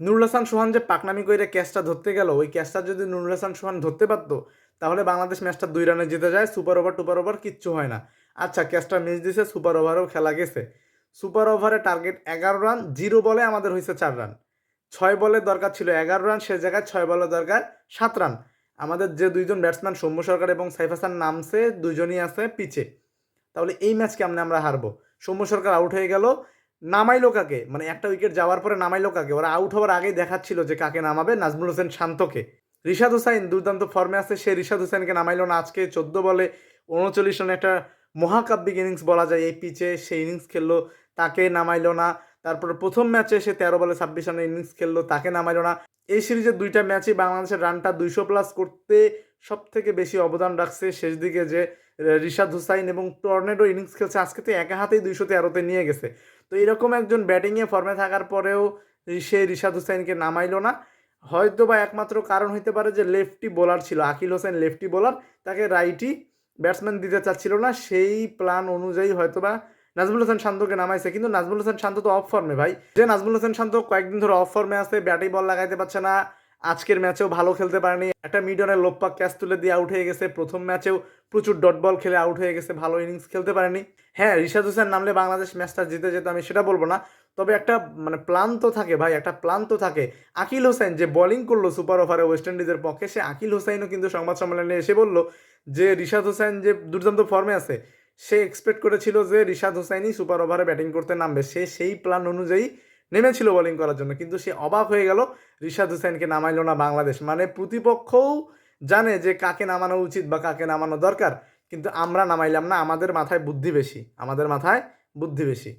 নুরুল হাসান সোহান যে পাকনামি করে ক্যাচটা ধরতে গেল, ওই ক্যাচটা যদি নুরুল হাসান সোহান ধরতে পারতো, তাহলে বাংলাদেশ ম্যাচটা দুই রানে জিতে যায়, সুপার ওভার, টুপার ওভার কিচ্ছু হয় না। আচ্ছা ক্যাচটা মিস দিছে, সুপার ওভারও খেলা গেছে। সুপার ওভারে টার্গেট এগারো রান, জিরো বলে আমাদের হয়েছে চার রান। ছয় বলে দরকার ছিল এগারো রান, সে জায়গায় ছয় বলে দরকার সাত রান। আমাদের যে দুইজন ব্যাটসম্যান সৌম্য সরকার এবং সাইফ হাসান নামছে, দুজনই আছে পিছে তাহলে এই ম্যাচ কেমনে আমরা হারবো? সৌম্য সরকার আউট হয়ে গেল নামাইলো কাকে? মানে একটা উইকেট যাওয়ার পরে নামাইলো কাকে? ওরা আউট হওয়ার আগেই দেখাচ্ছিল যে কাকে নামাবে নাজমুল হোসেন শান্তকে। রিশাদ হোসাইন দুর্দান্ত ফর্মে আছে, সে রিশাদ হোসেনকে নামাইলো না, আজকে চোদ্দ বলে উনচল্লিশ রানে একটা মহাকাব্যিক ইনিংস বলা যায় এই পিচে সে ইনিংস খেললো, তাকে নামাইলো না। তারপরে প্রথম ম্যাচে সে তেরো বলে ছাব্বিশ রানের ইনিংস খেললো, তাকে নামাইলো না। এই সিরিজের দুইটা ম্যাচই বাংলাদেশের রানটা দুইশো প্লাস করতে সব থেকে বেশি অবদান রাখছে শেষ দিকে যে রিশাদ হুসাইন এবং টর্নেডো ইনিংস খেলছে। আজকে তো একা হাতেই দুইশো তেরোতে নিয়ে গেছে। তো এরকম একজন ব্যাটিংয়ে ফর্মে থাকার পরেও সে রিশাদ হুসাইনকে নামাইলো না। হয়তো বা একমাত্র কারণ হইতে পারে যে, লেফটি বোলার ছিল, আকিল হোসেন লেফটি বোলার। তাকে রাইটি ব্যাটসম্যান দিতে চাচ্ছিল না। সেই প্ল্যান অনুযায়ী হয়তো বা নাজমুল হোসেন শান্তকে নামাইছে। কিন্তু নাজমুল হোসেন শান্ত তো অফ ফর্মে ভাই। যে নাজমুল হোসেন শান্ত কয়েকদিন ধরে অফ ফর্মে আছে ব্যাটে বল লাগাইতে পারছে না। আজকের ম্যাচেও ভালো খেলতে পারেনি। একটা মিডনের লোপ্পা ক্যাচ তুলে দিয়ে আউট হয়ে গেছে। প্রথম ম্যাচেও প্রচুর ডট বল খেলে আউট হয়ে গেছে। ভালো ইনিংস খেলতে পারেনি। হ্যাঁ রিশাদ হোসেন নামলে বাংলাদেশ ম্যাচটা জিতে যেত, আমি সেটা বলব না। তবে একটা মানে প্ল্যান তো থাকে ভাই, একটা প্ল্যান তো থাকে। আকিল হোসেন যে বোলিং করল সুপার ওভারে ওয়েস্ট ইন্ডিজের পক্ষে, সে আকিল হোসেনও কিন্তু সংবাদ সম্মেলনে এসে বলল যে, রিশাদ হোসেন যে দুর্দান্ত ফর্মে আছে, সে এক্সপেক্ট করেছিল যে রিশাদ হোসেনই সুপার ওভারে ব্যাটিং করতে নামবে। সে সেই প্ল্যান অনুযায়ী নেমেছিল বোলিং করার জন্য। কিন্তু সে অবাক হয়ে গেল, রিশাদ হোসেনকে নামাইল না বাংলাদেশ। মানে প্রতিপক্ষও জানে যে কাকে নামানো উচিত বা কাকে নামানো দরকার। কিন্তু আমরা নামাইলাম না, আমাদের মাথায় বুদ্ধি বেশি, আমাদের মাথায় বুদ্ধি বেশি।